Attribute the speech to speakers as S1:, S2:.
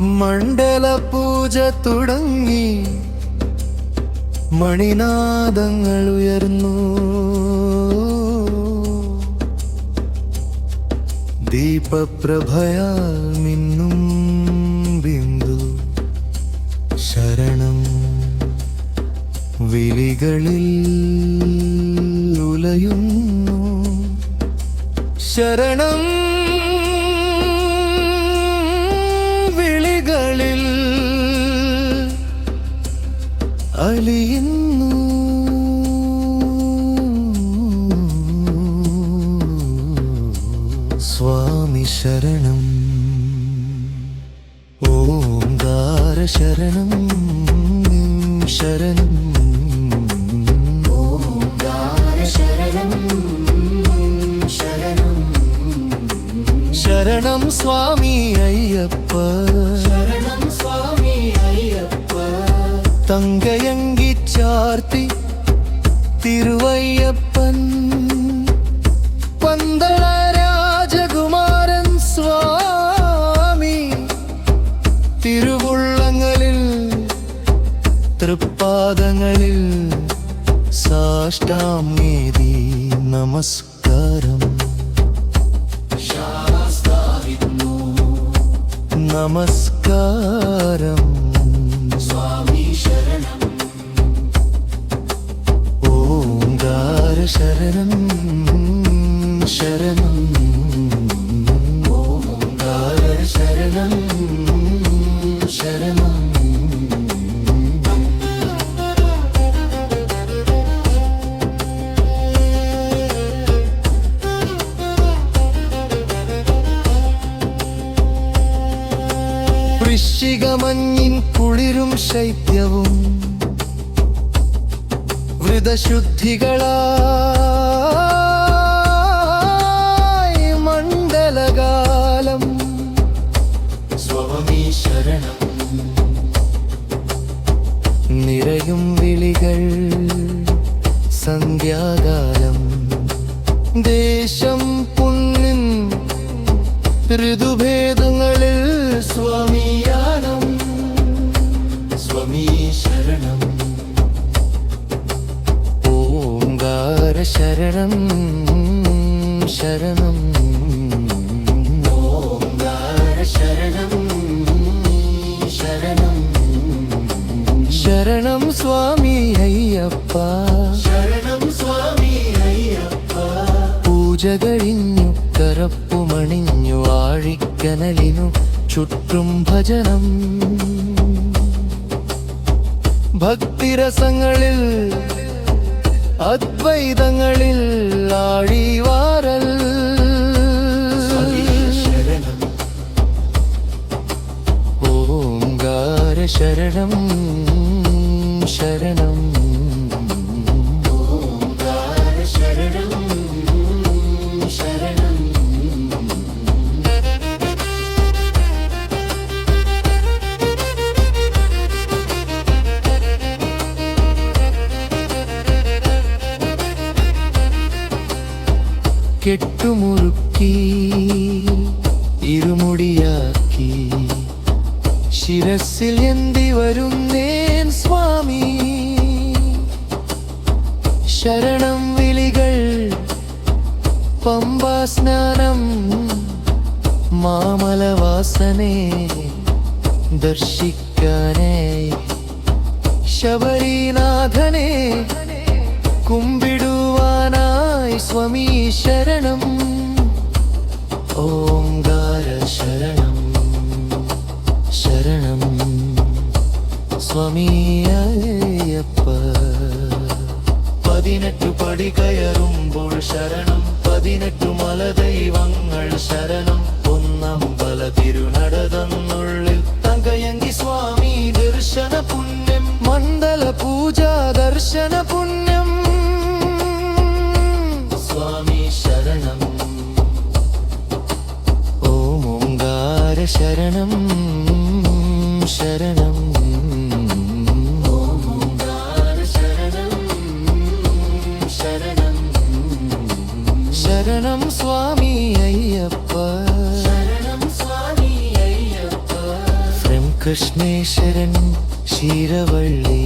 S1: മണ്ഡല പൂജ തുടങ്ങി. മണിനാദങ്ങൾ ഉയർന്നു. ദീപപ്രഭയാൽ മിന്നും ബിന്ദു ശരണം. വിളികളിൽ ഉലയുന്നു. ശരണം. അലിയുന്നു സ്വാമി ശരണം. ഓംകാര ശരണം. ശരണം. ശരണം സ്വാമി അയ്യപ്പ. ശരണം സ്വാമി അയ്യപ്പ. തങ്കയങ്കി ചാർത്തി തിരുവയ്യപ്പൻ. പന്തള രാജകുമാരൻ സ്വാമി തിരുവുള്ളങ്ങളിൽ തൃപ്പാദങ്ങളിൽ സാഷ്ടാംഗേതി നമസ്കാരം. നമസ്കാരം. ശരണം ശരണം. ഓംകാര ശരണം ശരണം. വൃശ്ചികമഞ്ഞിൻ കുളിരും ശൈത്യവും വ്രതശുദ്ധികളായി മണ്ഡലകാലം സ്വമീ ശരണം നിറയും വിളികൾ സന്ധ്യാകാലം ദേശം പുണ്യൻ ഋതുഭേദങ്ങളിൽ സ്വാമിയാനം. സ്വമീ ശരണം. ശരണം ശരണം. ശരണം ശരണം. ശരണം സ്വാമി അയ്യപ്പ. ശരണം സ്വാമി അയ്യപ്പ. പൂജ കഴിഞ്ഞു കറപ്പുമണിഞ്ഞു ആഴിക്കനലിനു ചുറ്റും ഭജനം. ഭക്തിരസങ്ങളിൽ അദ്വൈതങ്ങളിൽ ആഴിവാരൽ ഓംകാര ശരണം ശരണം കെട്ടുമുറുക്കി ഇരുമുടിയാക്കി. ശിരസിൽ എന്തി വരുന്നേൻ സ്വാമി ശരണം വിളികൾ പമ്പാ സ്നാനം മാമലവാസനെ ദർശിക്കാനേ. ശബരീനാഥനെ സ്വാമി ശരണം. ഓംകാര ശരണം. ശരണം. സ്വാമിയപ്പ പതിനെട്ടു പടി കയറുമ്പോൾ ശരണം. പതിനെട്ടു മലദൈവങ്ങൾ ശരണം. ഒന്നാം പല തിരുനടതന്നുള്ളിൽ തങ്കയങ്കി സ്വാമി ദർശന പുണ്യം മണ്ഡല പൂജ ദർശന പുണ്യം ശരണം സ്വാമി അയ്യപ്പ ശരണം സ്വാമി അയ്യപ്പ കൃഷ്ണേശ്വരൻ ശീരവള്ളി